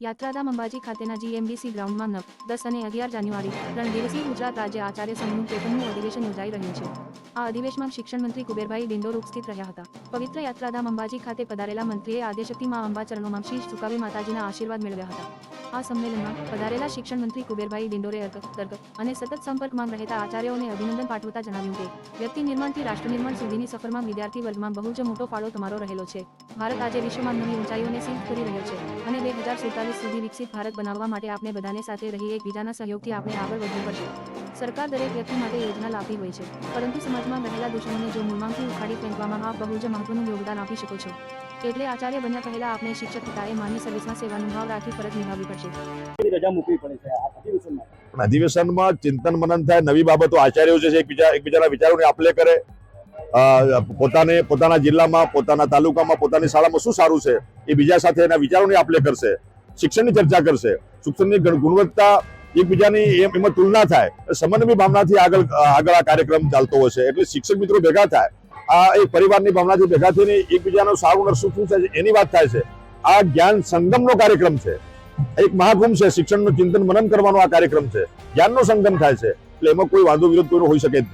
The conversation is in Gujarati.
યાત્રાધામ અંબાજી ખાતેના જીએમડીસી ગ્રાઉન્ડમાં નવ, દસ અને અગિયાર જાન્યુઆરી, ત્રણ દિવસીય ગુજરાત રાજ્ય આચાર્ય સંઘનું ત્રેપનનું અધિવેશન યોજાઈ રહ્યું છે. આ અધિવેશનમાં શિક્ષણ મંત્રી કુબેરભાઈ ડિંડોર ઉપસ્થિત રહ્યા હતા. પવિત્ર યાત્રાધામ અંબાજી ખાતે પધારેલા મંત્રીએ આદ્યશક્તિ મા અંબા ચરણોમાં શીશ ઝુકાવી માતાજીના આશીર્વાદ મેળવ્યા હતા. આ સંમેલનમાં પધારેલા શિક્ષણ મંત્રી કુબેરભાઈ ડિંડોરે અર્ક તર્ક અને સતત સંપર્કમાં રહેતા આચાર્યોને અભિનંદન પાઠવતા જણાવ્યું કે, વ્યક્તિ નિર્માણથી રાષ્ટ્ર નિર્માણ સુધીની સફરમાં વિદ્યાર્થી વર્ગમાં બહુ જ મોટો ફાળો તમારો રહેલો છે. ભારત આજે વિશ્વમાં નવી ઊંચાઈઓને સિદ્ધ કરી રહ્યો છે અને બે હજાર સુડતાલીસ સુધી વિકસિત ભારત બનાવવા માટે આપણે બધાને સાથે રહી એકબીજાના સહયોગથી આપણે આગળ વધવું પડશે. સરકાર દરેક વ્યક્તિ માટે યોજના લાવતી હોય છે, પરંતુ સમાજમાં રહેલા દુશ્મનોને જો મૂળમાંથી ઉખાડી ફેંકવામાં આપ બહુ જ મહત્વનું યોગદાન આપી શકો છો. એટલે આચાર્ય બન્યા પહેલા આપણે શિક્ષક પિતાએ માન્ય સર્વિસમાં સેવાનો ભાવ રાખી ફરજ નિભાવવી પડશે. રજા મૂકવી પડે છે? અધિવેશનમાં? પણ અધિવેશનમાં ચિંતન મનન થાય નવી બાબતો આચાર્યો છે જે એકબીજા એકબીજાના વિચારોને આપલે કરે. પોતાને પોતાના જિલ્લામાં પોતાના તાલુકામાં પોતાની શાળામાં શું સારું છે એ બીજા સાથે એના વિચારોની આપલે કરશે શિક્ષણની ચર્ચા કરશે. શિક્ષણની ગુણવત્તા એકબીજાની એમ એમાં તુલના થાય. સમન્વય ભાવનાથી આગળ આગળ આ કાર્યક્રમ ચાલતો હોય છે. એટલે શિક્ષક મિત્રો ભેગા થાય. આ એ પરિવારની ભાવનાથી ભેગા થઈને એકબીજાનું સારું નરસું શું છે એની વાત થાય છે. આ જ્ઞાન સંગમનો કાર્યક્રમ છે. એક મહાકુંભ છે, શિક્ષણનું ચિંતન મનન કરવાનો આ કાર્યક્રમ છે. જ્ઞાનનો સંગમ થાય છે. એટલે એમાં કોઈ વાંધો વિરોધ કોઈનો હોઈ શકે જ નહીં.